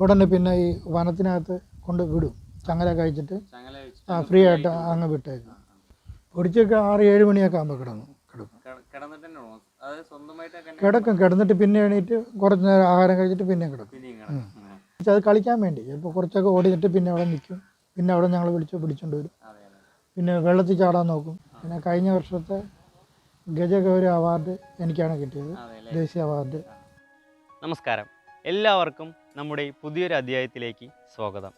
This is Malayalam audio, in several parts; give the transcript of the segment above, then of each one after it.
ഉടനെ പിന്നെ ഈ വനത്തിനകത്ത് കൊണ്ട് വിടും. ചങ്ങല കഴിച്ചിട്ട് ആ ഫ്രീ ആയിട്ട് അങ്ങ് വിട്ടേക്കും. പൊടിച്ചൊക്കെ ആറ് ഏഴ് മണിയൊക്കെ ആകുമ്പോൾ കിടന്നു കിടക്കും. കിടക്കും. കിടന്നിട്ട് പിന്നെ എണീറ്റ് കുറച്ച് നേരം ആഹാരം കഴിച്ചിട്ട് പിന്നെ കിടക്കും. അത് കളിക്കാൻ വേണ്ടി. ചിലപ്പോൾ കുറച്ചൊക്കെ ഓടിയിട്ട് പിന്നെ അവിടെ നിൽക്കും. പിന്നെ അവിടെ ഞങ്ങൾ വിളിച്ച് പിടിച്ചോണ്ട് വരും. പിന്നെ വെള്ളത്തിൽ ചാടാൻ നോക്കും. പിന്നെ കഴിഞ്ഞ വർഷത്തെ ഗജഗൗരി അവാർഡ് എനിക്കാണ് കിട്ടിയത്. ദേശീയ അവാർഡ്. നമസ്കാരം. എല്ലാവർക്കും നമ്മുടെ പുതിയൊരു അധ്യായത്തിലേക്ക് സ്വാഗതം.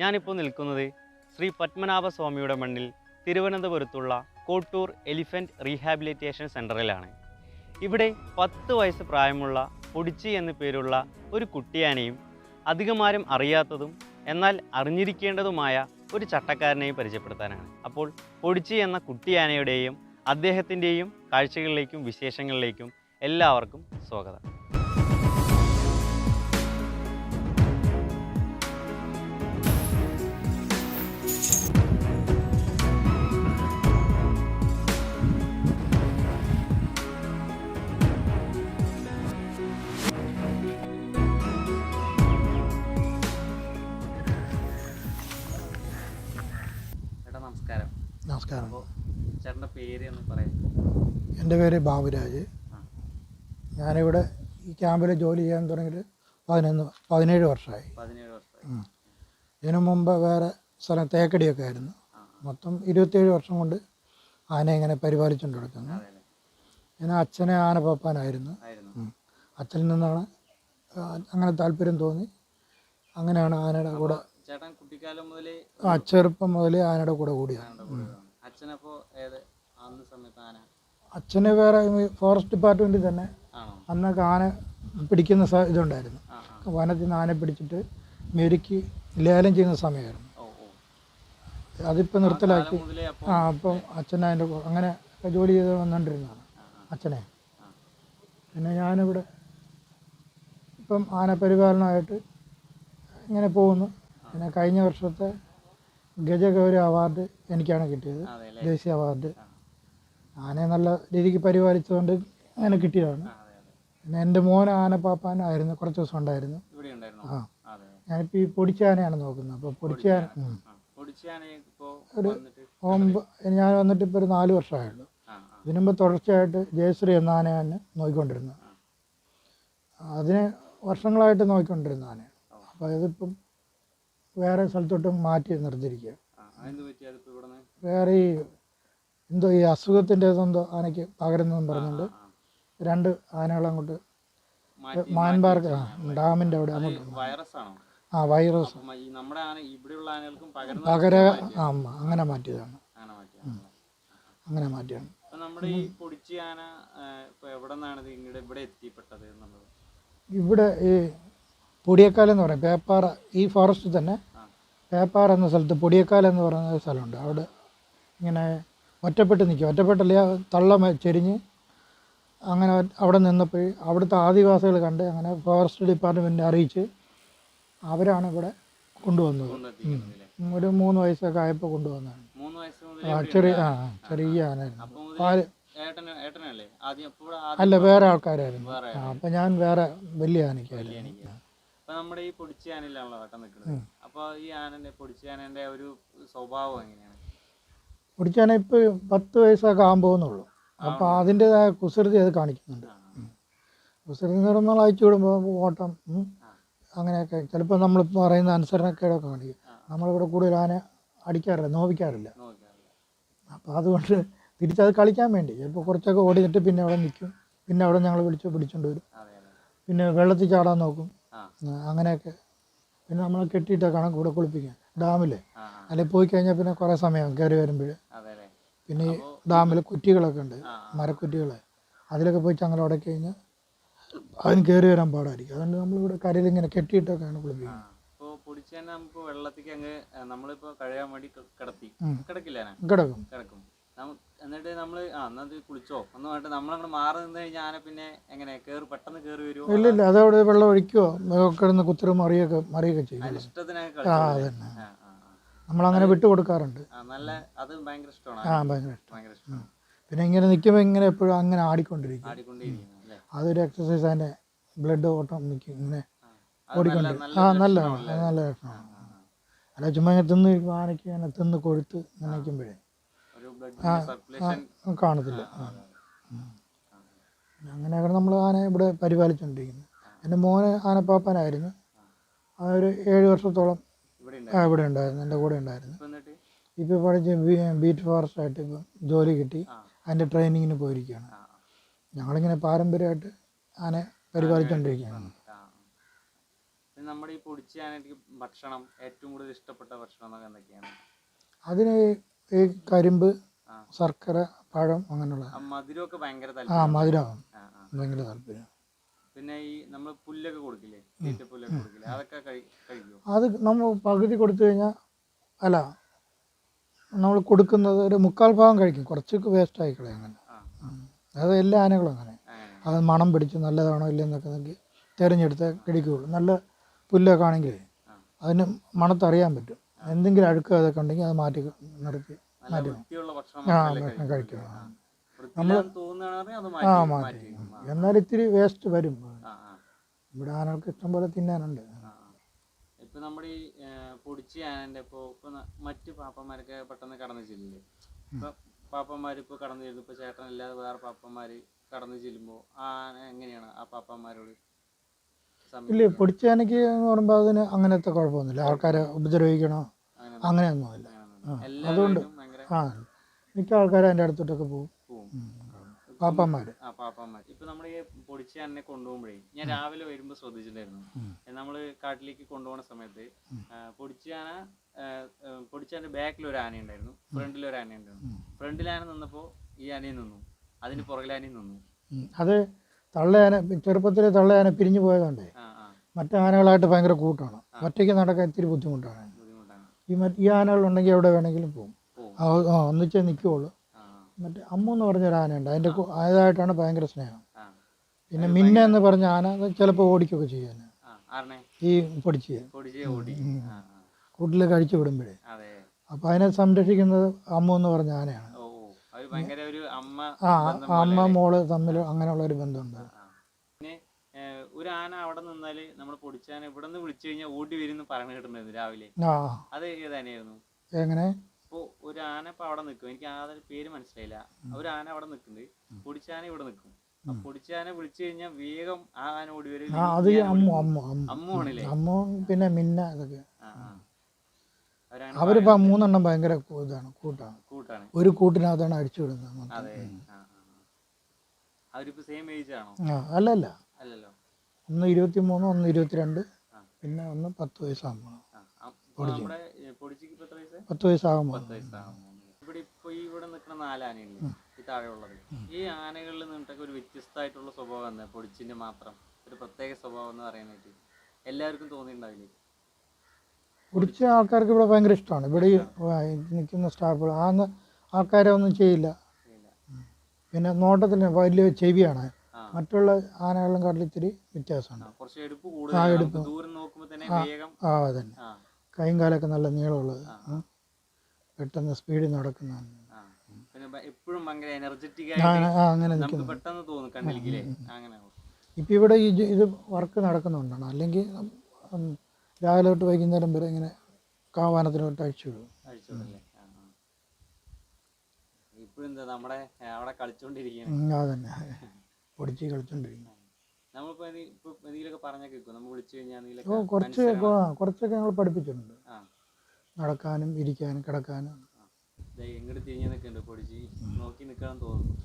ഞാനിപ്പോൾ നിൽക്കുന്നത് ശ്രീ പത്മനാഭ സ്വാമിയുടെ മണ്ണിൽ തിരുവനന്തപുരത്തുള്ള കോട്ടൂർ എലിഫന്റ് റീഹാബിലിറ്റേഷൻ സെന്ററിലാണ് ഇവിടെ പത്ത് വയസ്സ് പ്രായമുള്ള പൊടിച്ചി എന്നു പേരുള്ള ഒരു കുട്ടിയാനെയും അധികമാരും അറിയാത്തതും എന്നാൽ അറിഞ്ഞിരിക്കേണ്ടതുമായ ഒരു ചട്ടക്കാരനെയും പരിചയപ്പെടുത്താനാണ്. അപ്പോൾ പൊടിച്ചി എന്ന കുട്ടിയാനയുടെയും അദ്ദേഹത്തിന്റെയും കാഴ്ചകളിലേക്കും വിശേഷങ്ങളിലേക്കും എല്ലാവർക്കും സ്വാഗതം. നമസ്കാരം. ചേട്ടന്റെ പേര് പറയാം എന്റെ പേര് ബാബുരാജ്. ഞാനിവിടെ ഈ ക്യാമ്പിൽ ജോലി ചെയ്യാൻ തുടങ്ങിയിട്ട് പതിനൊന്ന് പതിനേഴ് വർഷമായി. പതിനേഴ് വർഷമായി. ഉം. ഇതിനു മുമ്പ് വേറെ സ്ഥലം തേക്കടിയൊക്കെ ആയിരുന്നു. മൊത്തം ഇരുപത്തേഴ് വർഷം കൊണ്ട് ആനയെ ഇങ്ങനെ പരിപാലിച്ചുകൊണ്ട് കൊടുക്കുന്നു ഞാൻ അച്ഛനെ ആന പാപ്പാനായിരുന്നു അച്ഛനിൽ നിന്നാണ് അങ്ങനെ താല്പര്യം തോന്നി. അങ്ങനെയാണ് ആനയുടെ കൂടെ ആ ചെറുപ്പം മുതലേ ആനയുടെ കൂടെ കൂടെയാണ്. അച്ഛനപ്പോ ഏത്? അന്ന് സമയത്ത് ആന അച്ഛന് വേറെ ഫോറസ്റ്റ് ഡിപ്പാർട്ട്മെന്റിൽ തന്നെ അന്നൊക്കെ ആന പിടിക്കുന്ന ഇതുണ്ടായിരുന്നു. വനത്തിൽ നിന്ന് ആന പിടിച്ചിട്ട് മെരുക്കി ലേലം ചെയ്യുന്ന സമയമായിരുന്നു. അതിപ്പോൾ നിർത്തലാക്കി. ആ അപ്പം അച്ഛൻ അതിന്റെ അങ്ങനെ ജോലി ചെയ്ത് വന്നുകൊണ്ടിരുന്നതാണ് അച്ഛനെ. പിന്നെ ഞാനിവിടെ ഇപ്പം ആന പരിപാലനമായിട്ട് ഇങ്ങനെ പോകുന്നു. പിന്നെ കഴിഞ്ഞ വർഷത്തെ ഗജഗൗരി അവാർഡ് എനിക്കാണ് കിട്ടിയത്. ദേശീയ അവാർഡ്. ആനയെ നല്ല രീതിക്ക് പരിപാലിച്ചുകൊണ്ട് അങ്ങനെ കിട്ടിയതാണ്. പിന്നെ എന്റെ മോൻ ആനപ്പാപ്പാനായിരുന്നു കുറച്ച് ദിവസം ഉണ്ടായിരുന്നു. ആ. ഞാനിപ്പോൾ ഈ പൊടിച്ച ആനയാണ് നോക്കുന്നത് അപ്പോൾ ആന പൊടിച്ചാന ഒരു- വന്നിട്ട് ഞാൻ വന്നിട്ട് ഇപ്പോൾ ഒരു നാല് വർഷമായുള്ളൂ. ആ ആ. ഇതിനു മുമ്പ് തുടർച്ചയായിട്ട് ജയശ്രീ എന്ന ആനയാണ് നോക്കിക്കൊണ്ടിരുന്നത്. അതിന് വർഷങ്ങളായിട്ട് നോക്കിക്കൊണ്ടിരുന്ന ആനയാണ്. അപ്പോൾ ഇതിപ്പം വേറെ സ്ഥലത്തോട്ട് മാറ്റി നിർത്തിയിരിക്കുക വേറെ ഈ എന്തോ ഈ അസുഖത്തിന്റെ എന്തോ ആനയ്ക്ക് പകരുന്നതെന്ന് പറഞ്ഞുകൊണ്ട് രണ്ട് ആനകൾ അങ്ങോട്ട് മാൻപാർക്ക് ഡാമിന്റെ അവിടെ അങ്ങോട്ട്. ആ വൈറസ്. പകര ആ അങ്ങനെ മാറ്റിയതാണ്. അങ്ങനെ മാറ്റിയാണ്. ഇവിടെ ഈ പൊടിയക്കാലെന്ന് പറയും പേപ്പാറ ഈ ഫോറസ്റ്റിൽ തന്നെ ആ പേപ്പാറ എന്ന സ്ഥലത്ത് പൊടിയക്കാൽ എന്ന് പറയുന്ന സ്ഥലമുണ്ട്. അവിടെ ഇങ്ങനെ ഒറ്റപ്പെട്ട് നിൽക്കും. ഒറ്റപ്പെട്ടല്ല തള്ള ചെരിഞ്ഞ് അങ്ങനെ അവിടെ നിന്നപ്പോൾ അവിടുത്തെ ആദിവാസികൾ കണ്ട് അങ്ങനെ ഫോറസ്റ്റ് ഡിപ്പാർട്ട്മെന്റ് അറിയിച്ച് അവരാണ് ഇവിടെ കൊണ്ടുവന്നത്. ഒരു മൂന്ന് വയസ്സൊക്കെ ആയപ്പോൾ കൊണ്ടുവന്നതാണ്. ആ ചെറിയ ആ ചെറിയ ആനായിരുന്നു പാൽ അല്ല വേറെ ആൾക്കാരായിരുന്നു. അപ്പം ഞാൻ വേറെ വലിയ ആനയ്ക്കായിരുന്നു. അപ്പൊ നമ്മുടെ ഈ പൊടിച്ച ആനയിലാണല്ലോ വട്ടം നിൽക്കുന്നത്. അപ്പൊ ഈ ആനന്റെ പൊടിച്ച ആനന്റെ ഒരു സ്വഭാവം എങ്ങനെയാണ്? പൊടിച്ചാന ഇപ്പൊ പത്ത് വയസ്സൊക്കെ ആകുമ്പോന്നുള്ളൂ അപ്പൊ അതിന്റെതായ കുസൃതി അത് കാണിക്കുന്നുണ്ട്. കുസൃതി നിറങ്ങൾ അയച്ചു വിടുമ്പോൾ ഓട്ടം അങ്ങനെയൊക്കെ ചിലപ്പോൾ നമ്മൾ പറയുന്ന അനുസരണക്കേടൊക്കെ കാണിക്കും. നമ്മളിവിടെ കൂടുതൽ ആന അടിക്കാറില്ല നോവിക്കാറില്ല. അപ്പോൾ അതുകൊണ്ട് തിരിച്ചത് കളിക്കാൻ വേണ്ടി. ചിലപ്പോൾ കുറച്ചൊക്കെ ഓടിയിട്ട് പിന്നെ അവിടെ നിൽക്കും. പിന്നെ അവിടെ ഞങ്ങൾ വിളിച്ച് പിടിച്ചോണ്ട് വരും. പിന്നെ വെള്ളത്തിൽ ചാടാൻ നോക്കും. അങ്ങനെയൊക്കെ. പിന്നെ നമ്മൾ കെട്ടിയിട്ടൊക്കെയാണ് കൂടെ കുളിപ്പിക്കുക ഡാമിൽ അല്ലെ പോയി കഴിഞ്ഞാൽ പിന്നെ കുറേ സമയം കയറി വരുമ്പോൾ പിന്നെ ഈ ഡാമിൽ കുറ്റികളൊക്കെ ഉണ്ട്. മരക്കുറ്റികൾ അതിലൊക്കെ പോയി ചങ്ങല ഉടക്കി കഴിഞ്ഞാൽ അതിന് കയറി വരാൻ പാടായിരിക്കും. അതുകൊണ്ട് നമ്മളിവിടെ കരയിൽ ഇങ്ങനെ കെട്ടിയിട്ടൊക്കെയാണ് കുളിപ്പിക്കുന്നത്. ഇപ്പൊ പൊടിച്ചി നമുക്ക് വെള്ളത്തിലേക്ക് അങ്ങ് നമ്മളിപ്പോ കഴിയാൻ വേണ്ടി കിടത്തി. കിടക്കില്ല? കിടക്കും. കിടക്കും. എന്നിട്ട് നമ്മൾ ആ എന്നത് കുളിച്ചോ? എന്ന് പറഞ്ഞിട്ട് നമ്മളങ്ങോട്ട് മാറി നിന്ന് കഴിഞ്ഞാൽ ആന പിന്നെ എങ്ങനെ കേറി പെട്ടെന്ന് കേറി വരുമോ ഇല്ല ഇല്ല അതവിടെ വെള്ളം ഒഴിക്കുവോ കിടന്ന് കുത്തിരി മറിയൊക്കെ മറിയൊക്കെ ചെയ്യും. ഇഷ്ടത്തിനൊക്കെ ആ അതന്നെ. ആ. നമ്മളങ്ങനെ വിട്ടു കൊടുക്കാറുണ്ട്. നല്ല അത് ഭയങ്കര ഇഷ്ടമാണ്. ആ ഭയങ്കര ഭയങ്കര ഇഷ്ടമാണ്. പിന്നെ ഇങ്ങനെ നിൽക്കുമ്പോൾ ഇങ്ങനെ എപ്പോഴും അങ്ങനെ ആടിക്കൊണ്ടിരിക്കും. അതൊരു എക്സസൈസ് അതിന്റെ ബ്ലഡ് ഓട്ടം നിൽക്കും ഇങ്ങനെ ആ. അത് ഓടിക്കൊണ്ട്. ആ നല്ല നല്ല ലക്ഷണമാണ്. അല്ല ചുമ്മാ ഇങ്ങനെ തിന്ന് ആനയ്ക്ക് ഇങ്ങനെ തിന്ന് കൊഴുത്ത് ഇങ്ങനെ കാണത്തില്ല. അങ്ങനെയാണ് നമ്മൾ ആനയെ ഇവിടെ പരിപാലിച്ചുകൊണ്ടിരിക്കുന്നത് എന്റെ മോന് ആനപ്പാപ്പനായിരുന്നു. ആ ഒരു ഏഴ് വർഷത്തോളം ഇവിടെ ആ, ഇവിടെ ഉണ്ടായിരുന്നു എന്റെ കൂടെ ഉണ്ടായിരുന്നു. ഇപ്പോൾ പഠിച്ച് ബീറ്റ് ഫോറസ്റ്റ് ആയിട്ട് ഇപ്പം ജോലി കിട്ടി. അതിന്റെ ട്രെയിനിങ്ങിന് പോയിരിക്കുകയാണ്. ഞങ്ങളിങ്ങനെ പാരമ്പര്യമായിട്ട് ആനയെ പരിപാലിച്ചുകൊണ്ടിരിക്കുകയാണ് നമ്മുടെ ഈ പൊടിച്ചാനായിട്ട് ഭക്ഷണം ഏറ്റവും കൂടുതൽ ഇഷ്ടപ്പെട്ട ഭക്ഷണം എന്തൊക്കെയാണ്? അതിന് ഈ കരിമ്പ്. ശർക്കര പഴം അങ്ങനെയുള്ള ആ മധുരമൊക്കെ ഭയങ്കര ആ താല്പര്യം മധുരമാണ് ആ, ആ. ഭയങ്കര താല്പര്യം. പിന്നെ ഈ നമ്മൾ പുല്ലൊക്കെ കൊടുക്കില്ലേ? പുല്ലൊക്കെ കൊടുക്കില്ലേ? അതൊക്കെ കഴിക്കുമോ അത് നമ്മൾ പകുതി കൊടുത്തു കഴിഞ്ഞാൽ അല്ല നമ്മൾ കൊടുക്കുന്നത് ഒരു മുക്കാൽ ഭാഗം കഴിക്കും. കുറച്ചൊക്കെ വേസ്റ്റ് ആയിക്കളെ അങ്ങനെ. അത് എല്ലാ ആനകളും അങ്ങനെ. അത് മണം പിടിച്ച് നല്ലതാണോ ഇല്ലെന്നൊക്കെ നോക്കി തിരഞ്ഞെടുത്ത് കിടിക്കുകയുള്ളൂ നല്ല പുല്ലൊക്കെ ആണെങ്കിൽ അതിന് മണത്തറിയാൻ പറ്റും. എന്തെങ്കിലും അഴുക്ക് അതൊക്കെ ഉണ്ടെങ്കിൽ അത് മാറ്റി നിർത്തി മാറ്റി ആ ഭക്ഷണം കഴിക്കൂ. കഴിക്കണം ആ. മാറ്റി. എന്നാൽ ഇത്തിരി വേസ്റ്റ് വരും. ഇവിടെ ആനകൾക്ക് ഇഷ്ടം പോലെ തിന്നാനുണ്ട്. ഇപ്പൊ നമ്മുടെ ഈ പൊടിച്ച് ആനന്റെ ഇപ്പൊ മറ്റു പാപ്പന്മാരൊക്കെ പെട്ടെന്ന് കടന്നു ചെല്ലില്ലേ? ഇപ്പൊ ഇപ്പൊ കടന്നു ചെല്ലും. ഇപ്പൊ ചേട്ടനല്ലാതെ വേറെ പാപ്പന്മാര് കടന്നു ചെല്ലുമ്പോ ആന എങ്ങനെയാണ് ആ പാപ്പന്മാരോട് ഇല്ല? പൊടിച്ചാനയ്ക്ക് എന്ന് പറയുമ്പോൾ അതിന് അങ്ങനത്തെ കുഴപ്പമൊന്നുമില്ല. ആൾക്കാരെ ഉപദ്രവിക്കണോ? അങ്ങനെ അങ്ങനെയൊന്നുമില്ല. അങ്ങനെയൊന്നും. ആ, മിക്ക ആൾക്കാരും എന്റെ അടുത്തോട്ടൊക്കെ പോകും. പാപ്പന്മാർ ആ പാപ്പന്മാർ ഇപ്പൊ നമ്മൾ ഈ പൊടിച്ച ആനനെ കൊണ്ടുപോകുമ്പോഴേ ഞാൻ രാവിലെ വരുമ്പോൾ ശ്രദ്ധിച്ചിട്ടുണ്ടായിരുന്നു. നമ്മൾ നമ്മൾ കാട്ടിലേക്ക് കൊണ്ടുപോകുന്ന സമയത്ത് പൊടിച്ച ആന പൊടിച്ചാന്റെ ബാക്കിൽ ഒരു ആന ഉണ്ടായിരുന്നു. ഫ്രണ്ടിൽ ഒരു ആന ഉണ്ടായിരുന്നു. ഫ്രണ്ടിൽ ആന നിന്നപ്പോൾ ഈ ആനയും നിന്നു. അതിന് പുറകിലാനയും നിന്നു. അത് തള്ളയാന ചെറുപ്പത്തിൽ തള്ളയാന പിരിഞ്ഞു പോയതുകൊണ്ട് മറ്റു ആനകളായിട്ട് ഭയങ്കര കൂട്ടാണ്. ഒറ്റയ്ക്ക് നടക്കാൻ ഇത്തിരി ബുദ്ധിമുട്ടാണ്. ഈ ആനകൾ ഉണ്ടെങ്കിൽ ആനകളുണ്ടെങ്കിൽ എവിടെ വേണമെങ്കിലും പോകും ഒന്നിച്ചേ നിൽക്കുകയുള്ളൂ. മറ്റേ അമ്മ എന്ന് പറഞ്ഞൊരു ആനയുണ്ട്. അതിന്റെ അതായിട്ടാണ് ഭയങ്കര സ്നേഹം. പിന്നെ മിന്ന എന്ന് പറഞ്ഞ ആന ചിലപ്പോൾ ഓടിക്കൊക്കെ ആറിനെ ഈ പൊടിച്ച്. കൂട്ടിൽ കഴിച്ചു വിടുമ്പോഴേ. അതെ. അപ്പോൾ അതിനെ സംരക്ഷിക്കുന്നത് അമ്മ എന്ന് പറഞ്ഞ ആനയാണ്. ആ അമ്മ മോൾ തമ്മിൽ അങ്ങനെയുള്ള ഒരു ബന്ധമുണ്ട്. ഒരു ആന അവിടെ നിന്നാൽ നമ്മൾ പൊടിച്ചാന ഇവിടെ നിന്ന് വിളിച്ചു കഴിഞ്ഞാൽ ഓടി വരും പറഞ്ഞു കേട്ടിട്ടുണ്ടായിരുന്നു രാവിലെ. അത് ഏതാനായിരുന്നു എങ്ങനെ? ഇപ്പൊ ഒരു ആന ഇപ്പൊ അവിടെ നിൽക്കും എനിക്ക് ആന പേര് മനസ്സിലായില്ല. ഒരു ആന അവിടെ നിൽക്കുന്നുണ്ട് പൊടിച്ചാന ഇവിടെ നിൽക്കും ആ പൊടിച്ചാന വിളിച്ചു കഴിഞ്ഞാൽ വേഗം ആ ആന ഓടി വരും. ആ അത് ഈ അമ്മു അമ്മു അമ്മു. അമ്മു ആണല്ലേ? അമ്മു പിന്നെ മിന്ന ഇതൊക്കെ. അവരിപ്പോൾ മൂന്നെണ്ണം ഭയങ്കര ഇതാണ് കൂട്ടാണ്. കൂട്ടാണ്. ഒരു കൂട്ടിനകത്താണ് അടിച്ചു വിടുന്നത്. അവരിപ്പോ സെയിം ഏജ് ആണോ? അല്ലല്ല. അല്ലല്ലോ. ഒന്ന് ഇരുപത്തി മൂന്ന് ഒന്ന് ഇരുപത്തിരണ്ട്. പിന്നെ ഒന്ന് പത്ത് വയസ്സാകുമ്പോൾ പത്ത് വയസ്സാകുമ്പോൾ. ഇവിടെ ഇപ്പൊ ഇവിടെ നിൽക്കുന്ന നാല് ആനയില്ലേ ഈ താഴെയുള്ളത്. ഈ ആനകളിൽ നിന്നിട്ടൊക്കെ ഒരു വ്യത്യസ്തമായിട്ടുള്ള സ്വഭാവം എന്താ? പൊടിച്ചിന്റെ മാത്രം. ഒരു പ്രത്യേക സ്വഭാവം എന്ന് പറയാനായിട്ട് എല്ലാവർക്കും തോന്നിയിട്ടുണ്ടാവില്ലേ? പിടിച്ച ആൾക്കാർക്ക് ഇവിടെ ഭയങ്കര ഇഷ്ടമാണ്. ഇവിടെ നിൽക്കുന്ന സ്റ്റാഫുകൾ ആ ആൾക്കാരെ ഒന്നും ചെയ്യില്ല. പിന്നെ നോട്ടത്തിന് വലിയ ചെവിയാണ്. മറ്റുള്ള ആനകളും കടലിത്തിരി ഇത്തിരി വ്യത്യാസമുണ്ട്. ആ, എടുപ്പ് തന്നെ ആ അതന്നെ. ആ. കൈയും കാലൊക്കെ നല്ല നീളമുള്ളത്. പെട്ടെന്ന് സ്പീഡിൽ നടക്കുന്ന ആ. പിന്നെ എപ്പോഴും ഭയങ്കര എനർജറ്റിക് അങ്ങനെ നിൽക്കുന്നു. പെട്ടെന്ന് തോന്നും കണ്ടിരിക്കില്ലേ അങ്ങനെ ഇപ്പം ഇവിടെ ഈ ഇത് വർക്ക് നടക്കുന്നുണ്ടാണ്. അല്ലെങ്കിൽ രാവിലെ തൊട്ട് വൈകുന്നേരം വരെ ഇങ്ങനെ കാവാനത്തിലോട്ട് അഴിച്ചു വിടും. ഇപ്പോഴെന്താ നമ്മുടെ അവിടെ കളിച്ചോണ്ടിരിക്കുകയാണ് ഉം, അതന്നെ. പൊടിച്ച് കളിച്ചോണ്ടിരിക്കും നമ്മളിപ്പോ എന്തെങ്കിലുമൊക്കെ പറഞ്ഞാൽ കേൾക്കും നമ്മൾ വിളിച്ചു കഴിഞ്ഞാൽ ഓ കുറച്ച് കുറച്ചൊക്കെ ഞങ്ങൾ പഠിപ്പിച്ചിട്ടുണ്ട്. നടക്കാനും ഇരിക്കാനും കിടക്കാനും. തിരിഞ്ഞ് നിൽക്കുന്നുണ്ട് പൊടിച്ച്. നോക്കി നിൽക്കാൻ തോന്നുന്നു.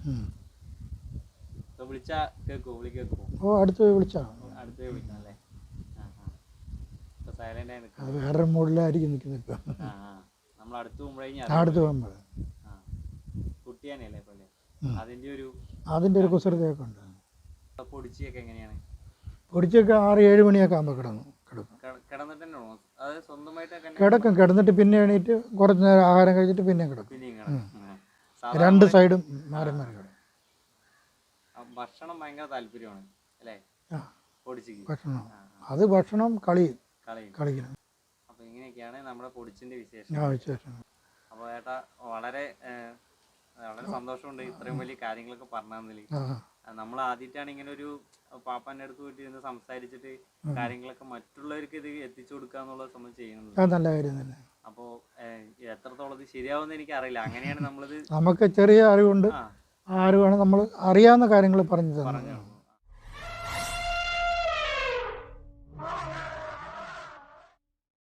വിളിച്ചാ വിളി ഓ അടുത്ത് വിളിച്ചാ അടുത്ത് വിളിക്കണം അല്ലേ? സൈലന്റ് ആയി വേറൊരു മൂഡിലായിരിക്കും നിൽക്കുന്നത് ഇപ്പം. നമ്മൾ അടുത്ത് പോകുമ്പോഴേ അടുത്ത് കുട്ടിയാനല്ലേ. അതിന്റെ ഒരു അതിന്റെ ഒരു കുസൃതിയൊക്കെ ഉണ്ട്. പൊടിച്ചിയൊക്കെ എങ്ങനെയാണ്? പൊടിച്ചൊക്കെ ആറ് ഏഴ് മണിയൊക്കെ ആകുമ്പോൾ കിടന്നു കിടക്കും. കിടക്കും. കിടന്നിട്ട് പിന്നെ എണീറ്റ് കുറച്ച് നേരം ആഹാരം കഴിച്ചിട്ട് പിന്നെ കിടക്കും. രണ്ട് സൈഡും മാറി മാറി കിടക്കും. ഭക്ഷണം ഭയങ്കര താല്പര്യമാണ് അല്ലേ? ഭക്ഷണം. അത് ഭക്ഷണം കളി കളിക്കണം. അപ്പൊ ഇങ്ങനെയൊക്കെയാണ് നമ്മുടെ പൊടിച്ചിന്റെ വിശേഷം അപ്പൊ വിശേഷം അപ്പോൾ ഏട്ടാ വളരെ വളരെ സന്തോഷമുണ്ട് ഇത്രയും വലിയ കാര്യങ്ങളൊക്കെ പറഞ്ഞു തന്നതിൽ നമ്മൾ ആദ്യമായിട്ടാണ് ഇങ്ങനെ ഒരു പാപ്പാന്റെ അടുത്ത് പോയിട്ട് ഇരുന്ന് സംസാരിച്ചിട്ട് കാര്യങ്ങളൊക്കെ മറ്റുള്ളവർക്ക് ഇത് എത്തിച്ചു കൊടുക്കുക എന്നുള്ളത് നമ്മൾ ചെയ്യുന്നത്. നല്ല കാര്യം തന്നെ. അപ്പോൾ എത്രത്തോളം ഇത് ശരിയാവുമെന്ന് എനിക്ക് അറിയില്ല അങ്ങനെയാണ് നമ്മളിത് നമുക്ക് ചെറിയ അറിവുണ്ട്. ആ. അറിവാണ് നമ്മൾ അറിയാവുന്ന കാര്യങ്ങൾ പറഞ്ഞു തന്നത്. പറഞ്ഞു